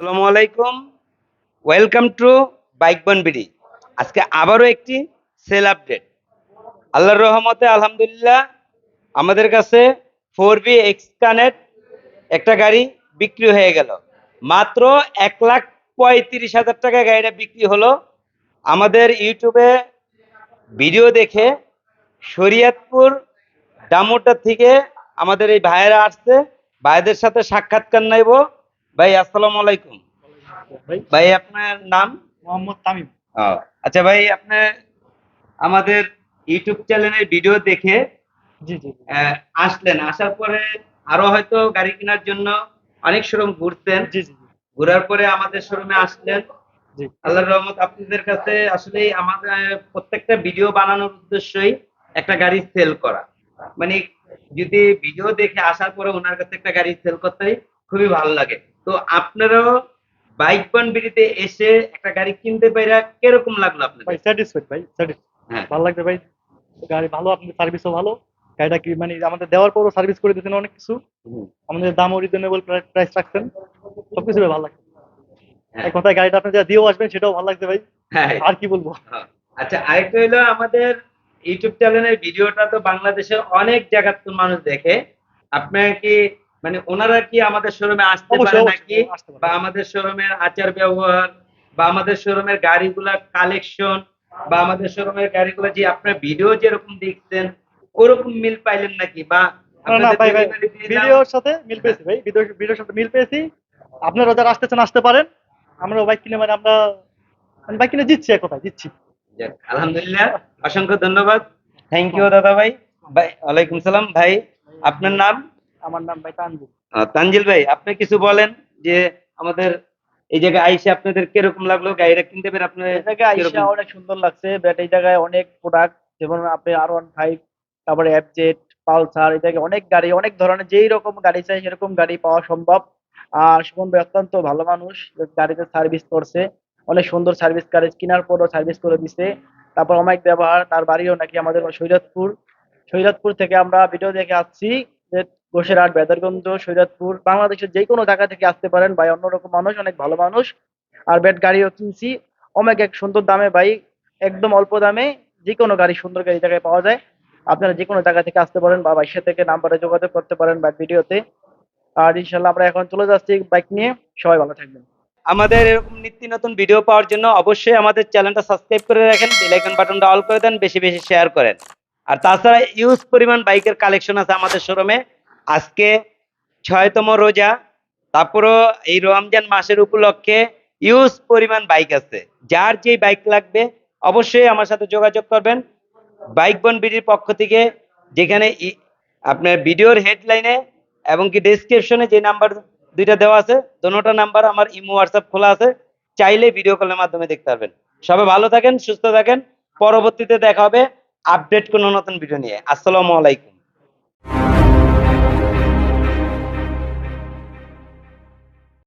আসসালামু আলাইকুম। Welcome to bike বনবিডি আজকে আবারও একটি সেল আপডেট আল্লাহর রহমতে, আলহামদুলিল্লাহ, আমাদের কাছে ফোর বি এক্স কানেক্ট একটা গাড়ি বিক্রি হয়ে গেল। মাত্র এক লাখ পঁয়ত্রিশ হাজার টাকা গাড়িটা বিক্রি হলো। আমাদের ইউটিউবে ভিডিও দেখে শরীয়তপুর ডামোটা থেকে আমাদের এই ভাইয়েরা আসছে। ভাইদের সাথে সাক্ষাৎকার নেব। ভাই আসসালামু আলাইকুম। ভাই আপনার নাম? মোহাম্মদ তামিম। আচ্ছা ভাই আপনি আমাদের ইউটিউব চ্যানেলের ভিডিও দেখে আসলেন। আসার পরে আরও হয়তো গাড়ি কেনার জন্য অনেক শোরুম ঘুরতেন। ঘোরার পরে আমাদের শোরুমে আসলেন। জি। আল্লাহর রহমত আপনাদের কাছে আসলে আমাদের প্রত্যেকটা ভিডিও বানানোর উদ্দেশ্যই একটা গাড়ি সেল করা। মানে যদি ভিডিও দেখে আসার পরে ওনার কাছে একটা গাড়ি সেল করতে খুবই ভালো লাগে। তো আপনারাও বাইক বিড়িতে এসে একটা গাড়ি কিনতে পাইরা কীরকম লাগল ভাই স্যাটিসফাইড ভাই স্যাটিসফাইড ভালো লাগছে ভাই। গাড়ি ভালো আপনাদের সার্ভিসও ভালো। গাড়িটা কি মানে আমাদের দেওয়ার পরও সার্ভিস করে দিতেন অনেক কিছু। আমাদের দামও রিজনেবল প্রাইস রাখছেন সবকিছু ভালো লাগছে হ্যাঁ, এক কথায় গাড়িটা আপনি যা দিয়েও আসবেন সেটাও ভালো লাগছে ভাই। হ্যাঁ। আর কি বলব? হ্যাঁ। আচ্ছা আরেকটা হলো আমাদের ইউটিউব চ্যানেলের ভিডিওটা তো বাংলাদেশের অনেক জায়গার মানুষ দেখে। আপনার কি মানে ওনারা কি আমাদের শোরুমে আসতে পারে নাকি? বা আমাদের শোরুমের আচার ব্যবহার বা আমাদের শোরুমের গাড়িগুলা কালেকশন বা আমাদের শোরুমের গাড়িগুলো যে আপনার ভিডিও যেরকম দেখছেন ওরকম মিল পাইলেন নাকি? বা। ভিডিওর সাথে মিল পেয়েছি ভাই ভিডিও ভিডিওর সাথে মিল পেয়েছি। আপনারা যারা আসতেছেন আসতে পারেন। আমরা বাইক কিনে মানে আমরা মানে বাইক কিনে জিতছি এক কথায় জিতছি। যাক, আলহামদুলিল্লাহ অসংখ্য ধন্যবাদ। থ্যাংক ইউ দাদা ভাই। ভাই ওয়ালাইকুম সালাম ভাই আপনার নাম? আমার নাম ভাই তানজিল তানজিল ভাই আপনি কিছু বলেন যে আমাদের এই জায়গায় আইসে আপনাদের কীরকম লাগল? গাড়িটা কিনতে পেরে আপনার এই জায়গায় আইসা অনেক সুন্দর লাগছে বাট এই জায়গায় অনেক প্রোডাক্ট যেমন আপনি আর ওয়ান ফাইভ তারপরে অ্যাপজেট পালসার এই জায়গায় অনেক গাড়ি অনেক ধরনের যেই রকম গাড়ি চাই সেরকম গাড়ি পাওয়া সম্ভব। আর সুমন ভাই অত্যন্ত ভালো মানুষ গাড়িতে সার্ভিস করছে অনেক সুন্দর সার্ভিস গাড়ি কেনার পরও সার্ভিস করে দিছে। তারপর অনেক ব্যবহার তার বাড়িও নাকি আমাদের সৈরতপুর সৈরতপুর থেকে আমরা ভিডিও দেখে আসছি যে গোসেরহাট বেদারগঞ্জ সৈরতপুর বাংলাদেশের যে কোনো জায়গা থেকে আসতে পারেন। ভাই, অন্যরকম মানুষ, অনেক ভালো মানুষ। আর ব্যাট গাড়িও কিনছি। অনেক এক সুন্দর দামে, ভাই, একদম অল্প দামে যে কোনো গাড়ি, সুন্দর গাড়ি জায়গায় পাওয়া যায়। আপনারা যে কোনো জায়গা থেকে আসতে পারেন বা বাইশের থেকে নাম্বারে যোগাযোগ করতে পারেন বা ভিডিওতে। আর ইনশাল্লাহ আমরা এখন চলে যাচ্ছি বাইক নিয়ে। সবাই ভালো থাকবেন। আমাদের এরকম নিত্য নতুন ভিডিও পাওয়ার জন্য অবশ্যই আমাদের চ্যানেলটা সাবস্ক্রাইব করে রাখেন, বেল আইকন বাটনটা অল করে দেন, বেশি বেশি শেয়ার করেন। আর তাছাড়া ইউজ পরিমাণ বাইকের কালেকশন আছে আমাদের শোরুমে আজকে ছয়তম রোজা, তারপরও এই রমজান মাসের উপলক্ষে ইউজ পরিমাণ বাইক আছে। যার যেই বাইক লাগবে, অবশ্যই আমার সাথে যোগাযোগ করবেন। বাইক বন বিডির পক্ষ থেকে, যেখানে আপনার ভিডিওর হেডলাইনে এবং কি ডেসক্রিপশনে যে নাম্বার দুইটা দেওয়া আছে দোনোটা নাম্বার আমার ইমো হোয়াটসঅ্যাপ খোলা আছে। চাইলে ভিডিও কলের মাধ্যমে দেখতে পারবেন। সবাই ভালো থাকেন, সুস্থ থাকেন। পরবর্তীতে দেখা হবে আপডেট কোনো নতুন ভিডিও নিয়ে। আসসালামু আলাইকুম। Thank you.